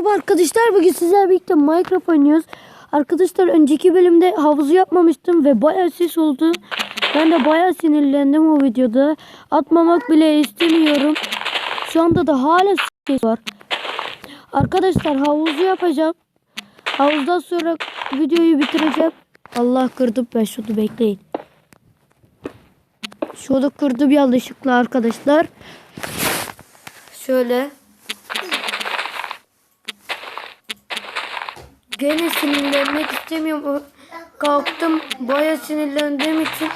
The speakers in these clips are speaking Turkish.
Merhaba arkadaşlar bugün sizlerle birlikte Minecraft oynuyoruz. Arkadaşlar önceki bölümde havuzu yapmamıştım ve bayağı ses oldu. Ben de bayağı sinirlendim o videoda. Atmamak bile istemiyorum. Şu anda da hala ses var. Arkadaşlar havuzu yapacağım. Havuzdan sonra videoyu bitireceğim. Allah kırdım ben şunu bekleyin. Şunu kırdım yanlışlıkla arkadaşlar. Şöyle. Gene sinirlenmek istemiyorum. Kalktım baya sinirlendiğim için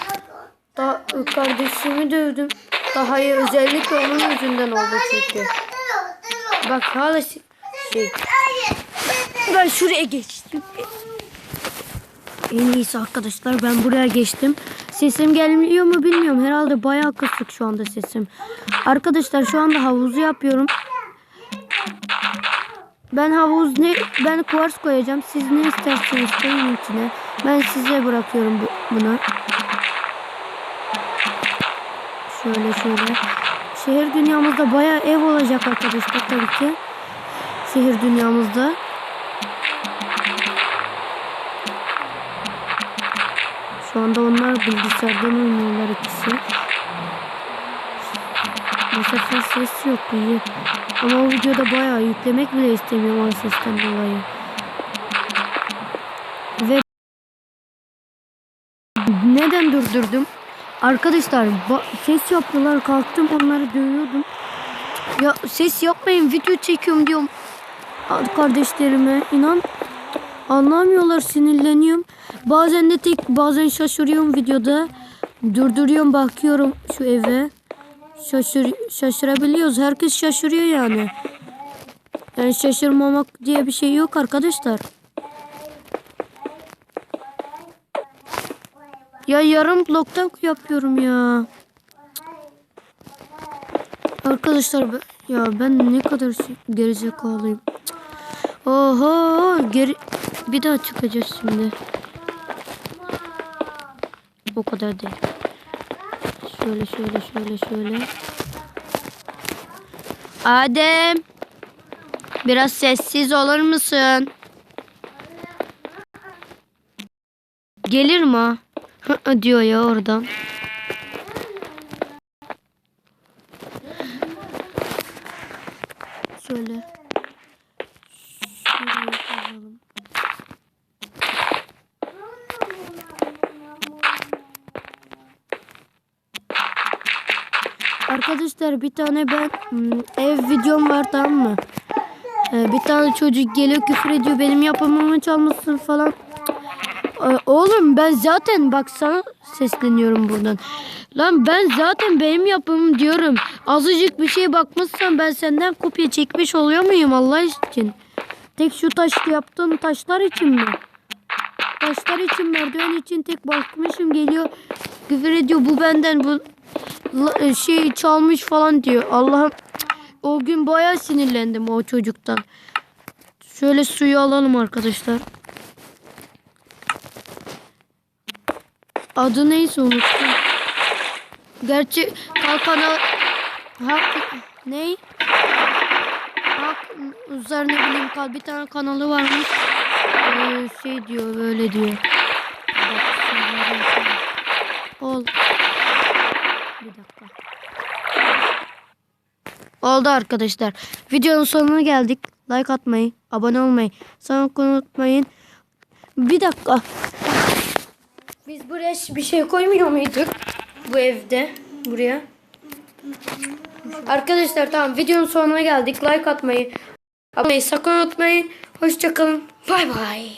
da kardeşimi dövdüm. Daha iyi özellikle onun yüzünden oldu çünkü. Bak hala şey. Ben şuraya geçtim. En iyisi arkadaşlar ben buraya geçtim. Sesim gelmiyor mu bilmiyorum. Herhalde bayağı kısık şu anda sesim. Arkadaşlar şu anda havuzu yapıyorum. Ben havuz ne ben kuvars koyacağım. Siz ne isterseniz koyun içine. Ben size bırakıyorum bu, bunu. Şöyle şöyle. Şehir dünyamızda bayağı ev olacak arkadaşlar tabii ki. Şehir dünyamızda. Şu anda onlar bilgisayardan oynuyorlar ikisi. Sefer ses yok iyi. Ama o videoda bayağı yüklemek bile istemiyorum sesten dolayı. Ve neden durdurdum? Arkadaşlar ses yaptılar kalktım onları dövüyordum. Ya ses yapmayın video çekiyorum diyorum kardeşlerime inan anlamıyorlar sinirleniyorum. Bazen de tek bazen şaşırıyorum videoda. Durduruyorum bakıyorum şu eve. Şaşır, şaşırabiliyoruz. Herkes şaşırıyor yani. Yani şaşırmamak diye bir şey yok arkadaşlar. Ya yarım bloktan yapıyorum ya. Arkadaşlar ya ben ne kadar gerizekalıyım. Oho geri bir daha çıkacağız şimdi. O kadar değil. Şöyle şöyle şöyle şöyle. Adem. Biraz sessiz olur musun? Gelir mi? diyor ya oradan. Şöyle. Arkadaşlar bir tane ben hmm, ev videom var tamam mı? Ee, bir tane çocuk geliyor küfür ediyor benim yapamamı çalmışsın falan. Ee, oğlum ben zaten bak sana sesleniyorum buradan. Lan ben zaten benim yapımım diyorum. Azıcık bir şeye bakmışsan ben senden kopya çekmiş oluyor muyum Allah için? Tek şu taş yaptığın taşlar için mi? Taşlar için merdiven için tek bakmışım geliyor. Küfür ediyor bu benden bu şey çalmış falan diyor. Allah'ım o gün bayağı sinirlendim o çocuktan. Şöyle suyu alalım arkadaşlar. Adı neyse unuttum. Gerçi kalkana hak ne? Hak üzerine bileyim kal bir tane kanalı varmış. Ee, şey diyor böyle diyor. Bak. Ol. Bir dakika. Oldu arkadaşlar. Videonun sonuna geldik. Like atmayı, abone olmayı, sana unutmayın. Bir dakika. Biz buraya bir şey koymuyor muyduk? Bu evde. Buraya. Arkadaşlar tamam videonun sonuna geldik. Like atmayı, abone olmayı sakın unutmayın. Hoşçakalın. Bay bay.